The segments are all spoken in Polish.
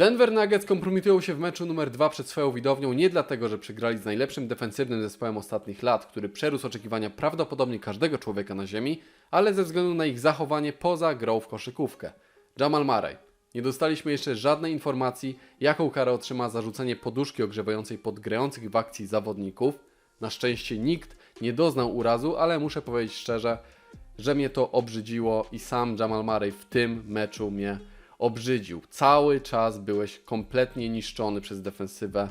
Denver Nuggets kompromitują się w meczu numer 2 przed swoją widownią nie dlatego, że przegrali z najlepszym defensywnym zespołem ostatnich lat, który przerósł oczekiwania prawdopodobnie każdego człowieka na ziemi, ale ze względu na ich zachowanie poza grą w koszykówkę. Jamal Murray. Nie dostaliśmy jeszcze żadnej informacji, jaką karę otrzyma za rzucenie poduszki ogrzewającej podgrających w akcji zawodników. Na szczęście nikt nie doznał urazu, ale muszę powiedzieć szczerze, że mnie to obrzydziło i sam Jamal Murray w tym meczu mnie obrzydził. Cały czas byłeś kompletnie niszczony przez defensywę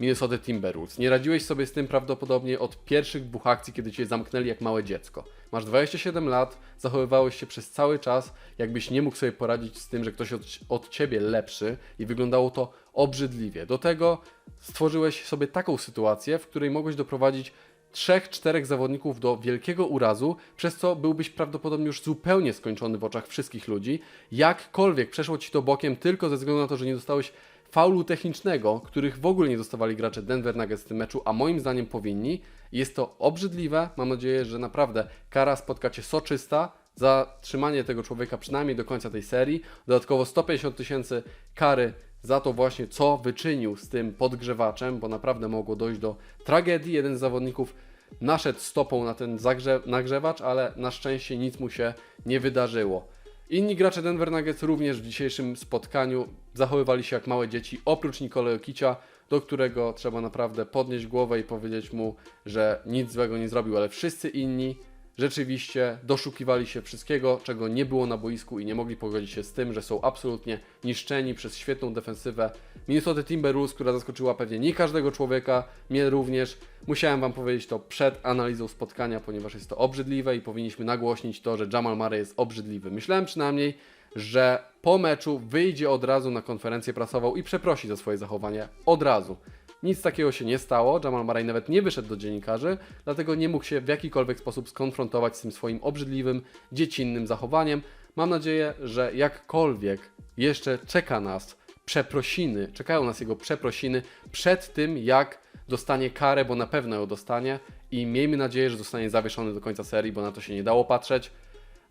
Minnesota Timberwolves. Nie radziłeś sobie z tym prawdopodobnie od pierwszych dwóch akcji, kiedy cię zamknęli jak małe dziecko. Masz 27 lat, zachowywałeś się przez cały czas, jakbyś nie mógł sobie poradzić z tym, że ktoś od, od ciebie lepszy i wyglądało to obrzydliwie. Do tego stworzyłeś sobie taką sytuację, w której mogłeś doprowadzić trzech, czterech zawodników do wielkiego urazu, przez co byłbyś prawdopodobnie już zupełnie skończony w oczach wszystkich ludzi. Jakkolwiek przeszło ci to bokiem tylko ze względu na to, że nie dostałeś faulu technicznego, których w ogóle nie dostawali gracze Denver Nuggets w tym meczu, a moim zdaniem powinni. Jest to obrzydliwe. Mam nadzieję, że naprawdę kara spotka cię soczysta za trzymanie tego człowieka przynajmniej do końca tej serii. Dodatkowo 150 tysięcy kary za to właśnie, co wyczynił z tym podgrzewaczem, bo naprawdę mogło dojść do tragedii. Jeden z zawodników naszedł stopą na ten nagrzewacz, ale na szczęście nic mu się nie wydarzyło. Inni gracze Denver Nuggets również w dzisiejszym spotkaniu zachowywali się jak małe dzieci, oprócz Nikola Jokicia, do którego trzeba naprawdę podnieść głowę i powiedzieć mu, że nic złego nie zrobił, ale wszyscy inni rzeczywiście doszukiwali się wszystkiego, czego nie było na boisku i nie mogli pogodzić się z tym, że są absolutnie niszczeni przez świetną defensywę Minnesota Timberwolves, która zaskoczyła pewnie nie każdego człowieka, mnie również. Musiałem Wam powiedzieć to przed analizą spotkania, ponieważ jest to obrzydliwe i powinniśmy nagłośnić to, że Jamal Murray jest obrzydliwy. Myślałem przynajmniej, że po meczu wyjdzie od razu na konferencję prasową i przeprosi za swoje zachowanie od razu. Nic takiego się nie stało. Jamal Murray nawet nie wyszedł do dziennikarzy, dlatego nie mógł się w jakikolwiek sposób skonfrontować z tym swoim obrzydliwym, dziecinnym zachowaniem. Mam nadzieję, że jakkolwiek jeszcze czeka nas przeprosiny, czekają nas jego przeprosiny przed tym, jak dostanie karę, bo na pewno ją dostanie i miejmy nadzieję, że zostanie zawieszony do końca serii, bo na to się nie dało patrzeć.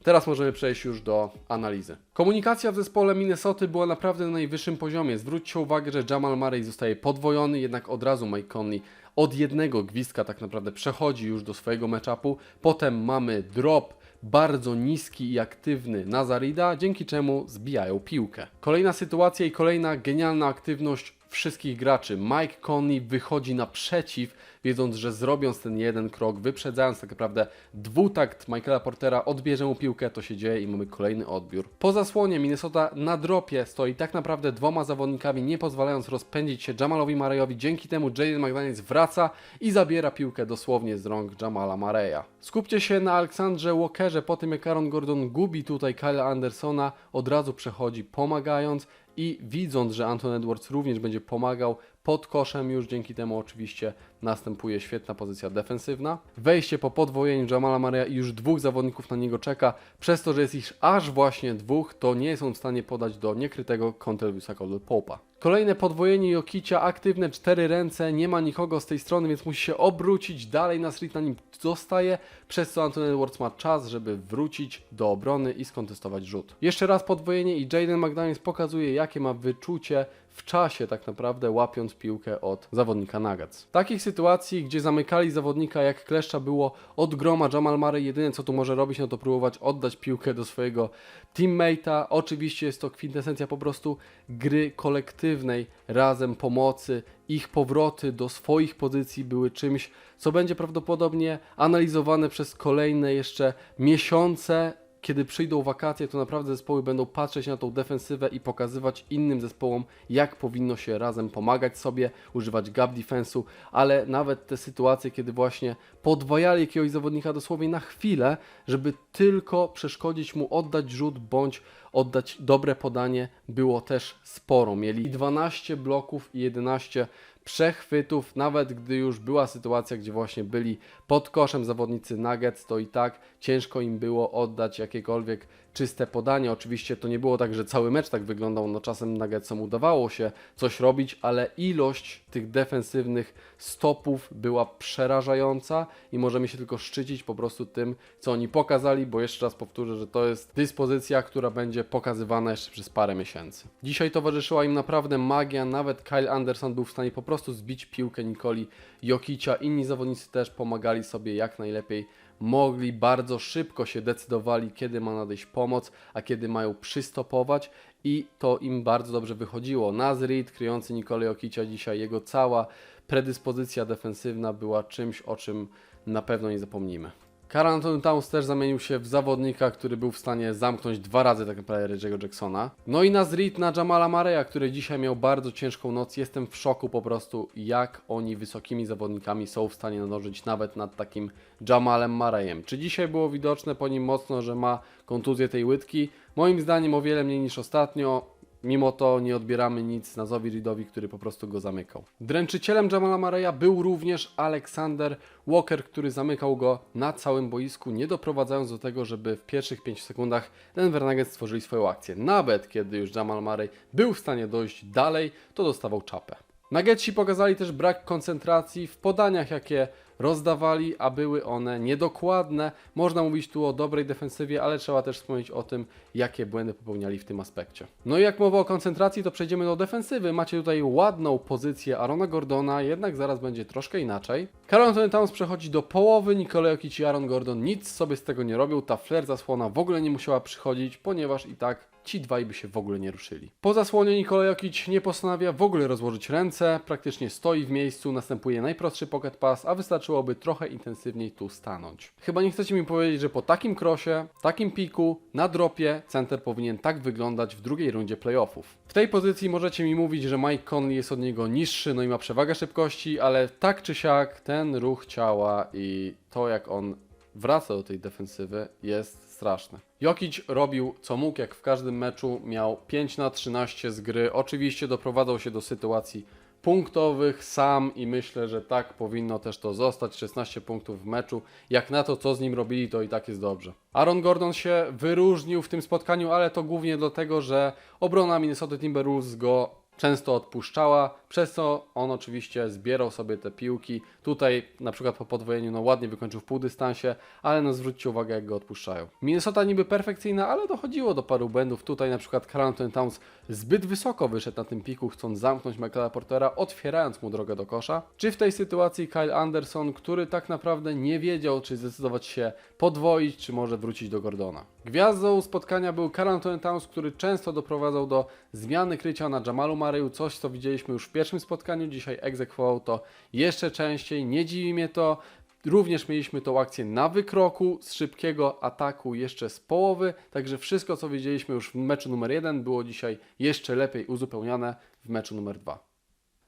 Teraz możemy przejść już do analizy. Komunikacja w zespole Minnesoty była naprawdę na najwyższym poziomie. Zwróćcie uwagę, że Jamal Murray zostaje podwojony, jednak od razu Mike Conley od jednego gwizdka tak naprawdę przechodzi już do swojego matchupu. Potem mamy drop bardzo niski i aktywny Nazarida, dzięki czemu zbijają piłkę. Kolejna sytuacja i kolejna genialna aktywność wszystkich graczy. Mike Conley wychodzi naprzeciw, wiedząc, że zrobiąc ten jeden krok, wyprzedzając tak naprawdę dwutakt Michaela Portera, odbierze mu piłkę, to się dzieje i mamy kolejny odbiór. Po zasłonie Minnesota na dropie stoi tak naprawdę dwoma zawodnikami, nie pozwalając rozpędzić się Jamalowi Murrayowi. Dzięki temu Jaden McDaniels wraca i zabiera piłkę dosłownie z rąk Jamala Murraya. Skupcie się na Aleksandrze Walkerze, po tym jak Aaron Gordon gubi tutaj Kyle Andersona, od razu przechodzi pomagając i widząc, że Anton Edwards również będzie pomagał pod koszem już, dzięki temu oczywiście następuje świetna pozycja defensywna. Wejście po podwojeniu Jamala Maria i już dwóch zawodników na niego czeka, przez to, że jest ich aż właśnie dwóch, to nie są w stanie podać do niekrytego Contelviusa Popa. Kolejne podwojenie Jokicia, aktywne cztery ręce, nie ma nikogo z tej strony, więc musi się obrócić, dalej Nasrid na nim zostaje, przez co Anton Edwards ma czas, żeby wrócić do obrony i skontestować rzut. Jeszcze raz podwojenie i Jaden McDaniels pokazuje, jakie ma wyczucie w czasie tak naprawdę łapiąc piłkę od zawodnika Nuggets. Takich sytuacji, gdzie zamykali zawodnika jak kleszcza było od groma Jamal Murray, jedyne co tu może robić, no to próbować oddać piłkę do swojego teammate'a. Oczywiście jest to kwintesencja po prostu gry kolektywnej, razem pomocy. Ich powroty do swoich pozycji były czymś, co będzie prawdopodobnie analizowane przez kolejne jeszcze miesiące kiedy przyjdą wakacje, to naprawdę zespoły będą patrzeć na tą defensywę i pokazywać innym zespołom, jak powinno się razem pomagać sobie, używać gap defensu, ale nawet te sytuacje, kiedy właśnie podwajali jakiegoś zawodnika dosłownie na chwilę, żeby tylko przeszkodzić mu oddać rzut bądź oddać dobre podanie, było też sporo. Mieli 12 bloków i 11 przechwytów, nawet gdy już była sytuacja, gdzie właśnie byli pod koszem zawodnicy Nuggets, to i tak ciężko im było oddać jakiekolwiek czyste podanie. Oczywiście to nie było tak, że cały mecz tak wyglądał, no czasem Nuggetsom udawało się coś robić, ale ilość tych defensywnych stopów była przerażająca i możemy się tylko szczycić po prostu tym, co oni pokazali, bo jeszcze raz powtórzę, że to jest dyspozycja, która będzie pokazywana jeszcze przez parę miesięcy. Dzisiaj towarzyszyła im naprawdę magia, nawet Kyle Anderson był w stanie po prostu zbić piłkę Nikoli Jokicia, inni zawodnicy też pomagali sobie jak najlepiej mogli, bardzo szybko się decydowali, kiedy ma nadejść pomoc, a kiedy mają przystopować i to im bardzo dobrze wychodziło. Naz Reed, kryjący Nikolę Jokicia dzisiaj, jego cała predyspozycja defensywna była czymś, o czym na pewno nie zapomnimy. Karl Anthony Towns też zamienił się w zawodnika, który był w stanie zamknąć dwa razy tak naprawdę Reggie'ego Jacksona. No i Naz Reed na Jamala Mareya, który dzisiaj miał bardzo ciężką noc. Jestem w szoku po prostu, jak oni wysokimi zawodnikami są w stanie nadążyć nawet nad takim Jamalem Mareyem. Czy dzisiaj było widoczne po nim mocno, że ma kontuzję tej łydki? Moim zdaniem o wiele mniej niż ostatnio. Mimo to nie odbieramy nic Nazowi Reedowi, który po prostu go zamykał. Dręczycielem Jamala Mareya był również Alexander Walker, który zamykał go na całym boisku, nie doprowadzając do tego, żeby w pierwszych 5 sekundach Denver Nuggets stworzyli swoją akcję. Nawet kiedy już Jamal Murray był w stanie dojść dalej, to dostawał czapę. Nuggetsi pokazali też brak koncentracji w podaniach, jakie rozdawali, a były one niedokładne. Można mówić tu o dobrej defensywie, ale trzeba też wspomnieć o tym, jakie błędy popełniali w tym aspekcie. No i jak mowa o koncentracji, to przejdziemy do defensywy. Macie tutaj ładną pozycję Arona Gordona, jednak zaraz będzie troszkę inaczej. Karl Anthony Towns przechodzi do połowy, Nikolaj Jokic i Aaron Gordon nic sobie z tego nie robią. Ta flair zasłona w ogóle nie musiała przychodzić, ponieważ i tak ci dwaj by się w ogóle nie ruszyli. Po zasłonie Nikolaj Jokic nie postanawia w ogóle rozłożyć ręce, praktycznie stoi w miejscu, następuje najprostszy pocket pass, a wystarczyłoby trochę intensywniej tu stanąć. Chyba nie chcecie mi powiedzieć, że po takim krosie, takim piku, na dropie, center powinien tak wyglądać w drugiej rundzie playoffów. W tej pozycji możecie mi mówić, że Mike Conley jest od niego niższy, no i ma przewagę szybkości, ale tak czy siak ten ruch ciała i to jak on wraca do tej defensywy jest straszne. Jokic robił co mógł, jak w każdym meczu, miał 5 na 13 z gry. Oczywiście doprowadzał się do sytuacji punktowych sam i myślę, że tak powinno też to zostać. 16 punktów w meczu. Jak na to, co z nim robili, to i tak jest dobrze. Aaron Gordon się wyróżnił w tym spotkaniu, ale to głównie dlatego, że obrona Minnesota Timberwolves go często odpuszczała, przez co on oczywiście zbierał sobie te piłki. Tutaj na przykład po podwojeniu no ładnie wykończył w półdystansie, ale no zwróćcie uwagę jak go odpuszczają. Minnesota niby perfekcyjna, ale dochodziło do paru błędów. Tutaj na przykład Karl Anthony Towns zbyt wysoko wyszedł na tym piku, chcąc zamknąć Michaela Portera, otwierając mu drogę do kosza. Czy w tej sytuacji Kyle Anderson, który tak naprawdę nie wiedział, czy zdecydować się podwoić, czy może wrócić do Gordona. Gwiazdą spotkania był Karl Anthony Towns, który często doprowadzał do zmiany krycia na Jamalu Mareyu, coś co widzieliśmy już w pierwszym spotkaniu, dzisiaj egzekwował to jeszcze częściej, nie dziwi mnie to. Również mieliśmy tą akcję na wykroku, z szybkiego ataku jeszcze z połowy, także wszystko co widzieliśmy już w meczu numer 1 było dzisiaj jeszcze lepiej uzupełniane w meczu numer 2.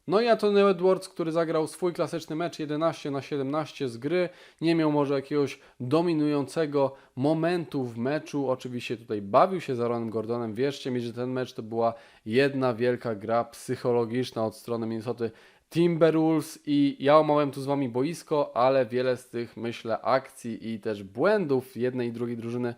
No i Anthony Edwards, który zagrał swój klasyczny mecz 11 na 17 z gry, nie miał może jakiegoś dominującego momentu w meczu. Oczywiście tutaj bawił się z Aaronem Gordonem. Wierzcie mi, że ten mecz to była jedna wielka gra psychologiczna od strony Minnesota Timberwolves i ja omawiam tu z Wami boisko, ale wiele z tych, myślę, akcji i też błędów jednej i drugiej drużyny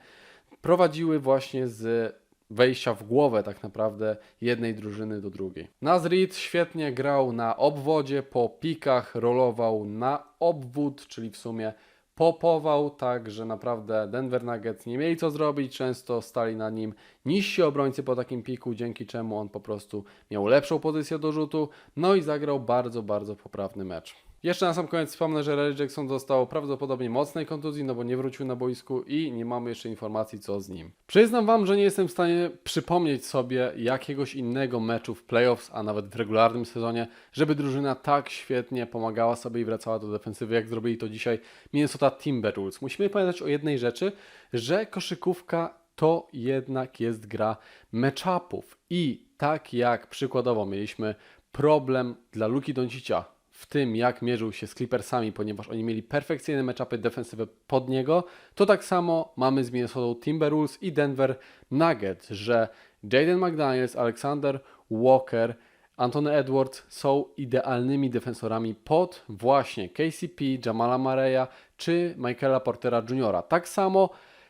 prowadziły właśnie z wejścia w głowę tak naprawdę jednej drużyny do drugiej. Naz Reed świetnie grał na obwodzie, po pikach rolował na obwód, czyli w sumie popował, tak że naprawdę Denver Nuggets nie mieli co zrobić, często stali na nim niżsi obrońcy po takim piku, dzięki czemu on po prostu miał lepszą pozycję do rzutu, no i zagrał bardzo, bardzo poprawny mecz. Jeszcze na sam koniec wspomnę, że Reggie Jackson dostał prawdopodobnie mocnej kontuzji, no bo nie wrócił na boisku i nie mamy jeszcze informacji co z nim. Przyznam Wam, że nie jestem w stanie przypomnieć sobie jakiegoś innego meczu w playoffs, a nawet w regularnym sezonie, żeby drużyna tak świetnie pomagała sobie i wracała do defensywy, jak zrobili to dzisiaj Minnesota Timberwolves. Musimy pamiętać o jednej rzeczy, że koszykówka to jednak jest gra matchupów i tak jak przykładowo mieliśmy problem dla Luki Doncicia w tym, jak mierzył się z Clippersami, ponieważ oni mieli perfekcyjne matchupy defensywy pod niego, to tak samo mamy z Minnesota Timberwolves i Denver Nuggets, że Jaden McDaniels, Alexander Walker, Anthony Edwards są idealnymi defensorami pod właśnie KCP, Jamala Mareya czy Michaela Portera Jr. Tak samo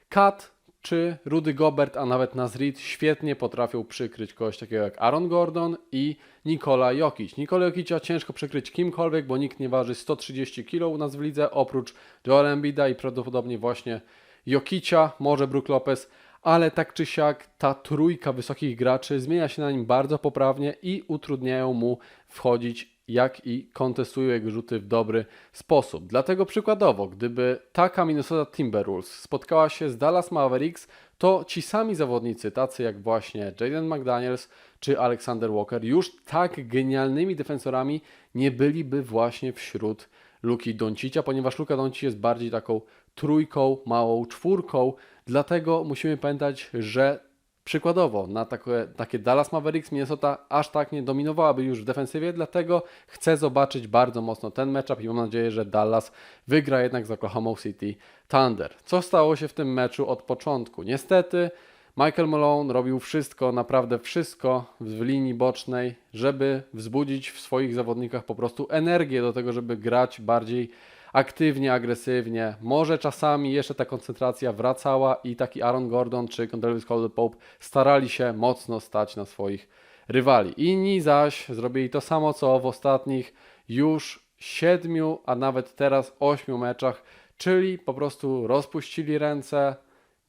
Kat czy Rudy Gobert, a nawet Nazrid świetnie potrafią przykryć kogoś takiego jak Aaron Gordon i Nikola Jokic. Nikola Jokicia ciężko przykryć kimkolwiek, bo nikt nie waży 130 kg u nas w lidze, oprócz Joel Embida i prawdopodobnie właśnie Jokicia, może Brook Lopez, ale tak czy siak ta trójka wysokich graczy zmienia się na nim bardzo poprawnie i utrudniają mu wchodzić jak i kontestują jego rzuty w dobry sposób. Dlatego przykładowo, gdyby taka Minnesota Timberwolves spotkała się z Dallas Mavericks, to ci sami zawodnicy, tacy jak właśnie Jaden McDaniels czy Alexander Walker, już tak genialnymi defensorami nie byliby właśnie wśród Luki Doncicia, ponieważ Luka Doncic jest bardziej taką trójką, małą czwórką, dlatego musimy pamiętać, że Przykładowo, na takie, takie Dallas Mavericks Minnesota aż tak nie dominowałaby już w defensywie, dlatego chcę zobaczyć bardzo mocno ten matchup i mam nadzieję, że Dallas wygra jednak z Oklahoma City Thunder. Co stało się w tym meczu od początku? Niestety Michael Malone robił wszystko, naprawdę wszystko w linii bocznej, żeby wzbudzić w swoich zawodnikach po prostu energię do tego, żeby grać bardziej aktywnie, agresywnie. Może czasami jeszcze ta koncentracja wracała i taki Aaron Gordon czy Condell Caldwell Pope starali się mocno stać na swoich rywali. Inni zaś zrobili to samo co w ostatnich już siedmiu, a nawet teraz ośmiu meczach, czyli po prostu rozpuścili ręce,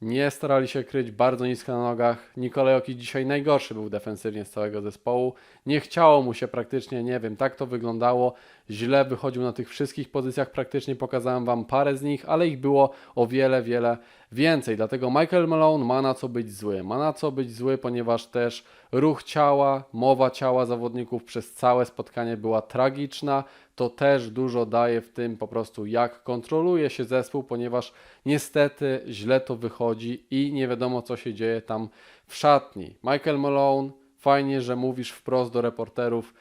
nie starali się kryć bardzo nisko na nogach. Nikolejoki dzisiaj najgorszy był defensywnie z całego zespołu. Nie chciało mu się praktycznie, nie wiem, tak to wyglądało. Źle wychodził na tych wszystkich pozycjach, praktycznie pokazałem Wam parę z nich, ale ich było o wiele, wiele więcej. Dlatego Michael Malone ma na co być zły. Ma na co być zły, ponieważ też ruch ciała, mowa ciała zawodników przez całe spotkanie była tragiczna. To też dużo daje w tym po prostu, jak kontroluje się zespół, ponieważ niestety źle to wychodzi i nie wiadomo, co się dzieje tam w szatni. Michael Malone, fajnie, że mówisz wprost do reporterów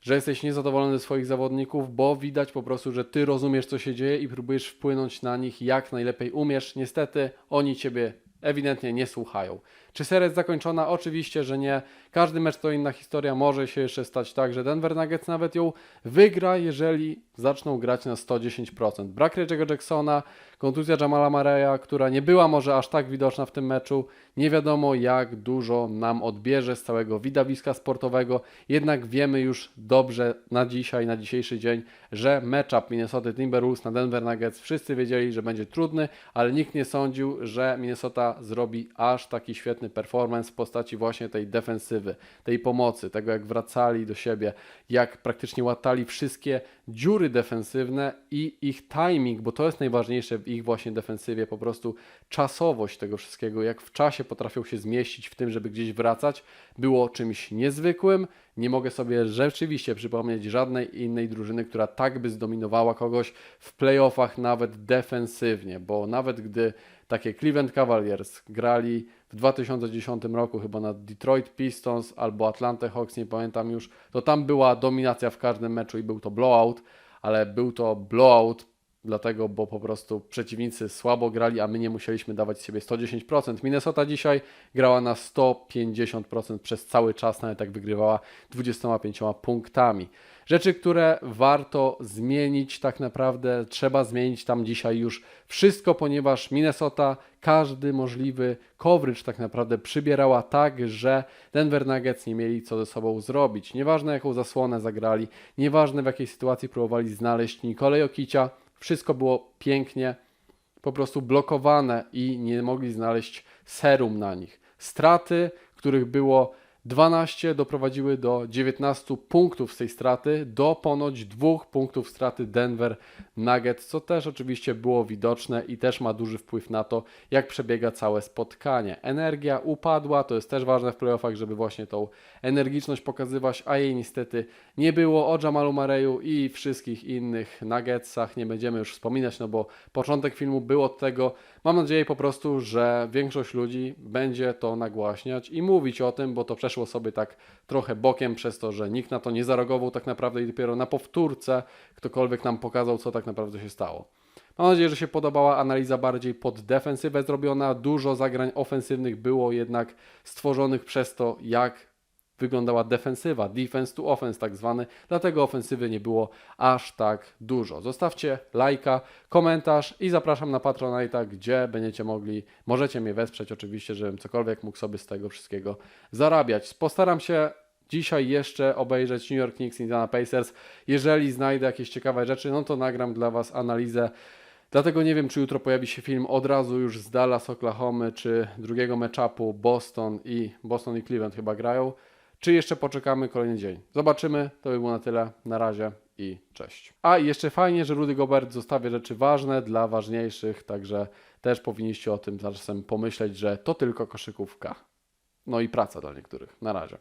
że jesteś niezadowolony ze swoich zawodników, bo widać po prostu, że ty rozumiesz, co się dzieje i próbujesz wpłynąć na nich jak najlepiej umiesz. Niestety oni ciebie ewidentnie nie słuchają. Czy seria jest zakończona? Oczywiście, że nie. Każdy mecz to inna historia. Może się jeszcze stać tak, że Denver Nuggets nawet ją wygra, jeżeli zaczną grać na 110%. Brak Reggie'ego Jacksona, kontuzja Jamala Mareya, która nie była może aż tak widoczna w tym meczu. Nie wiadomo, jak dużo nam odbierze z całego widowiska sportowego. Jednak wiemy już dobrze na dzisiaj, na dzisiejszy dzień, że matchup Minnesota Timberwolves na Denver Nuggets wszyscy wiedzieli, że będzie trudny, ale nikt nie sądził, że Minnesota zrobi aż taki świetny performance w postaci właśnie tej defensywy, tej pomocy, tego jak wracali do siebie, jak praktycznie łatali wszystkie dziury defensywne i ich timing, bo to jest najważniejsze w ich właśnie defensywie, po prostu czasowość tego wszystkiego, jak w czasie potrafią się zmieścić w tym, żeby gdzieś wracać, było czymś niezwykłym. Nie mogę sobie rzeczywiście przypomnieć żadnej innej drużyny, która tak by zdominowała kogoś w playoffach, nawet defensywnie, bo nawet gdy takie Cleveland Cavaliers grali w 2010 roku chyba na Detroit Pistons albo Atlanta Hawks, nie pamiętam już, to tam była dominacja w każdym meczu i był to blowout, ale był to blowout dlatego, bo po prostu przeciwnicy słabo grali, a my nie musieliśmy dawać siebie 110%. Minnesota dzisiaj grała na 150% przez cały czas, nawet jak wygrywała 25 punktami. Rzeczy, które warto zmienić, tak naprawdę trzeba zmienić tam dzisiaj już wszystko, ponieważ Minnesota każdy możliwy coverage tak naprawdę przybierała tak, że Denver Nuggets nie mieli co ze sobą zrobić. Nieważne jaką zasłonę zagrali, nieważne w jakiej sytuacji próbowali znaleźć Nikolaj Okicia, wszystko było pięknie po prostu blokowane i nie mogli znaleźć serum na nich. Straty, których było 12 doprowadziły do 19 punktów z tej straty, do ponoć dwóch punktów straty Denver Nuggets, co też oczywiście było widoczne i też ma duży wpływ na to, jak przebiega całe spotkanie. Energia upadła, to jest też ważne w playoffach, żeby właśnie tą energiczność pokazywać, a jej niestety nie było. O Jamalu Mareju i wszystkich innych Nuggetsach nie będziemy już wspominać, no bo początek filmu był od tego. Mam nadzieję po prostu, że większość ludzi będzie to nagłaśniać i mówić o tym, bo to przeszło sobie tak trochę bokiem przez to, że nikt na to nie zareagował tak naprawdę i dopiero na powtórce ktokolwiek nam pokazał, co tak naprawdę się stało. Mam nadzieję, że się podobała analiza bardziej pod defensywę zrobiona. Dużo zagrań ofensywnych było jednak stworzonych przez to, jak wyglądała defensywa, defense to offense tak zwany, dlatego ofensywy nie było aż tak dużo. Zostawcie lajka, komentarz i zapraszam na Patronite'a, gdzie będziecie mogli, możecie mnie wesprzeć oczywiście, żebym cokolwiek mógł sobie z tego wszystkiego zarabiać. Postaram się dzisiaj jeszcze obejrzeć New York Knicks, Indiana Pacers. Jeżeli znajdę jakieś ciekawe rzeczy, no to nagram dla Was analizę. Dlatego nie wiem, czy jutro pojawi się film od razu już z Dallas, Oklahomy, czy drugiego matchupu Boston i Boston i Cleveland chyba grają, czy jeszcze poczekamy kolejny dzień. Zobaczymy, to by było na tyle. Na razie i cześć. A jeszcze fajnie, że Rudy Gobert zostawia rzeczy ważne dla ważniejszych, także też powinniście o tym czasem pomyśleć, że to tylko koszykówka. No i praca dla niektórych. Na razie.